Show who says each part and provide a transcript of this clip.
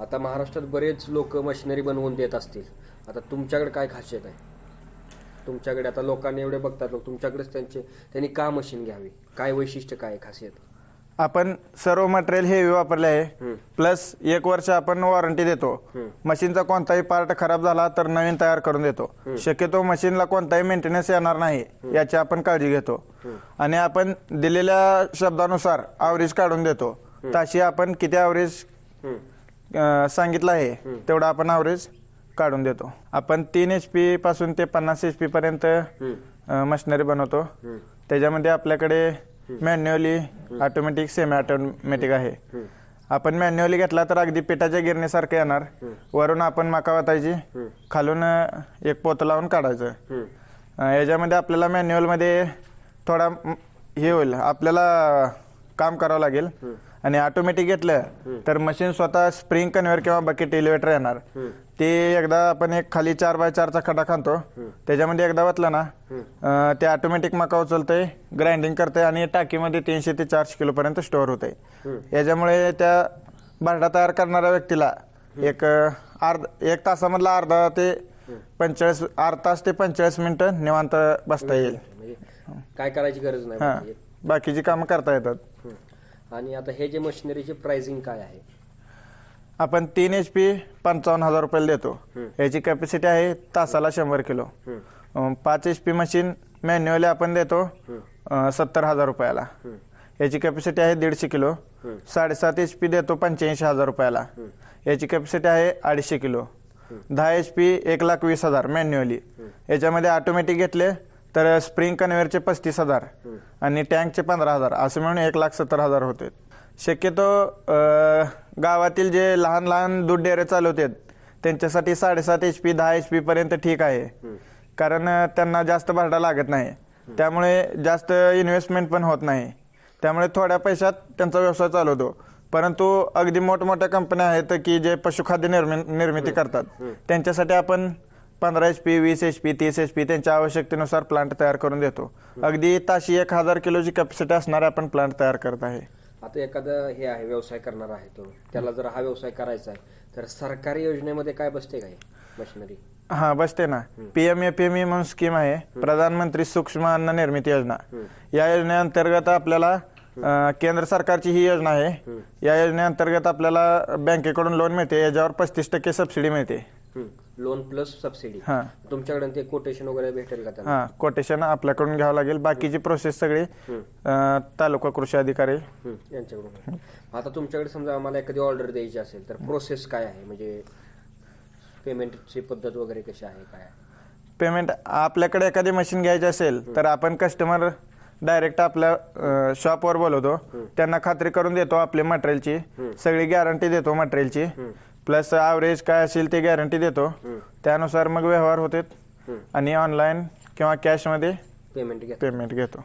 Speaker 1: आता महाराष्ट्रात बरेच लोक मशिनरी बनवून देत असतील. आता तुमच्याकडे काय खासियत आहे? तुमच्याकडे आता लोकांनी एवढे बघतात लोक तुमच्याकडेच त्यांचे त्यांनी का मशीन घ्यावी? काय वैशिष्ट्य काय खासियत?
Speaker 2: आपण सर्व मटेरियल हेवी वापरले आहे. प्लस एक वर्ष आपण वॉरंटी देतो. मशीनचा कोणताही पार्ट खराब झाला तर नवीन तयार करून देतो. शक्यतो मशीनला कोणताही मेंटेनन्स येणार नाही याची आपण काळजी घेतो. आणि आपण दिलेल्या शब्दानुसार आवरेज काढून देतो. ताशी आपण किती आवरेज सांगितलं आहे. तेवढं आपण आवरेज काढून देतो. आपण तीन एच पी पासून ते पन्नास एच पी पर्यंत. मशिनरी बनवतो. त्याच्यामध्ये आपल्याकडे मॅन्युअली ऑटोमॅटिक सेमी ऑटोमॅटिक आहे. आपण मॅन्युअली घेतला तर अगदी पिठाच्या गिरणीसारखं येणार. वरून आपण मका वाटायची खालून अ, एक पोत लावून काढायचं. अ, याच्यामध्ये आपल्याला मॅन्युअलमध्ये थोडा म, हे होईल. आपल्याला काम करावं लागेल. आणि ऑटोमॅटिक घेतलं तर मशीन स्वतः स्प्रिंग कन्व्हर किंवा बकेट एलिव्हेटर येणार. ते एकदा आपण एक खाली चार बाय चारचा खडा खांतो त्याच्यामध्ये एकदा वाचलं ना ते ऑटोमॅटिक मका उचलतंय ग्राइंडिंग करतंय आणि टाकीमध्ये तीनशे ते चारशे किलोपर्यंत स्टोअर होतंय. याच्यामुळे त्या भांडा तयार करणाऱ्या व्यक्तीला एक अर्ध एक तासामधला अर्धा ते पंचेचाळीस अर्धा तास ते पंचेचाळीस मिनिटं निवांत बसता येईल.
Speaker 1: म्हणजे काय करायची गरज नाही
Speaker 2: हां.
Speaker 1: म्हणजे.
Speaker 2: बाकीची कामं करता येतात.
Speaker 1: आणि आता हे जे मशिनरीचे प्राइसिंग काय आहे?
Speaker 2: आपण तीन एच पी पंचावन्न हजार रुपयाला देतो. याची कॅपॅसिटी आहे तासाला शंभर किलो. अं, पाच एच पी मशीन मॅन्युअली आपण देतो अं, सत्तर हजार रुपयाला. याची कॅपॅसिटी आहे दीडशे किलो. साडेसात एच पी देतो पंच्याऐंशी हजार रुपयाला. याची कॅपॅसिटी आहे अडीचशे किलो. दहा एच पी एक लाख वीस हजार मॅन्युअली याच्यामध्ये ऑटोमॅटिक घेतले तर स्प्रिंग कन्व्हेअरचे पस्तीस हजार आणि टँकचे पंधरा हजार असं मिळून एक लाख सत्तर हजार होते. शक्यतो गावातील जे लहान लहान दूध डेअरे चालवतात त्यांच्यासाठी साडेसात एच पी दहा एच पी पर्यंत ठीक आहे. कारण त्यांना जास्त भाडा लागत नाही. त्यामुळे जास्त इन्व्हेस्टमेंट पण होत नाही. त्यामुळे थोड्या पैशात त्यांचा व्यवसाय चालवतो. परंतु अगदी मोठमोठ्या कंपन्या आहेत की जे पशुखाद्य निर्मि निर्मिती करतात. त्यांच्यासाठी आपण पंधरा एच पी वीस एच पी तीस एच पी त्यांच्या आवश्यकतेनुसार प्लांट तयार करून देतो. अगदी ताशी एक हजार किलोची कॅपॅसिटी असणारे आपण प्लांट तयार करत आहे.
Speaker 1: आता एखादा हे आहे व्यवसाय करणार आहे तो. त्याला जर हा व्यवसाय करायचा आहे तर सरकारी योजनेमध्ये काय बसते काय? मशिनरी?
Speaker 2: हा बसते ना. P M A P M E म्हणून स्कीम आहे. प्रधानमंत्री सूक्ष्म अन्न निर्मिती योजना. या योजनेअंतर्गत आपल्याला अ, केंद्र सरकारची ही योजना आहे. या योजनेअंतर्गत आपल्याला बँकेकडून लोन मिळते. याच्यावर पस्तीस टक्के सबसिडी मिळते.
Speaker 1: लोन प्लस सबसिडी
Speaker 2: हा.
Speaker 1: तुमच्याकडे ते कोटेशन वगैरे भेटेल का
Speaker 2: हा कोटेशन आपल्याकडून घ्यावं लागेल. बाकीची प्रोसेस सगळी अ, तालुका कृषी अधिकारी.
Speaker 1: यांच्याकडून आता तुमच्याकडे समजा आम्हाला एखादी ऑर्डर द्यायची असेल तर प्रोसेस काय आहे? म्हणजे पेमेंटची पद्धत वगैरे कशी आहे? काय आहे?
Speaker 2: पेमेंट आपल्याकडे एखादी मशीन घ्यायची असेल तर आपण कस्टमर डायरेक्ट आपल्या शॉपवर बोलवतो. त्यांना खात्री करून देतो आपल्या मटेरियलची सगळी गॅरंटी देतो मटेरियलची प्लस ॲव्हरेज काय असेल ते गॅरंटी देतो. त्यानुसार मग व्यवहार होते आणि ऑनलाईन किंवा कॅशमध्ये
Speaker 1: पेमेंट घ्या
Speaker 2: पेमेंट घेतो.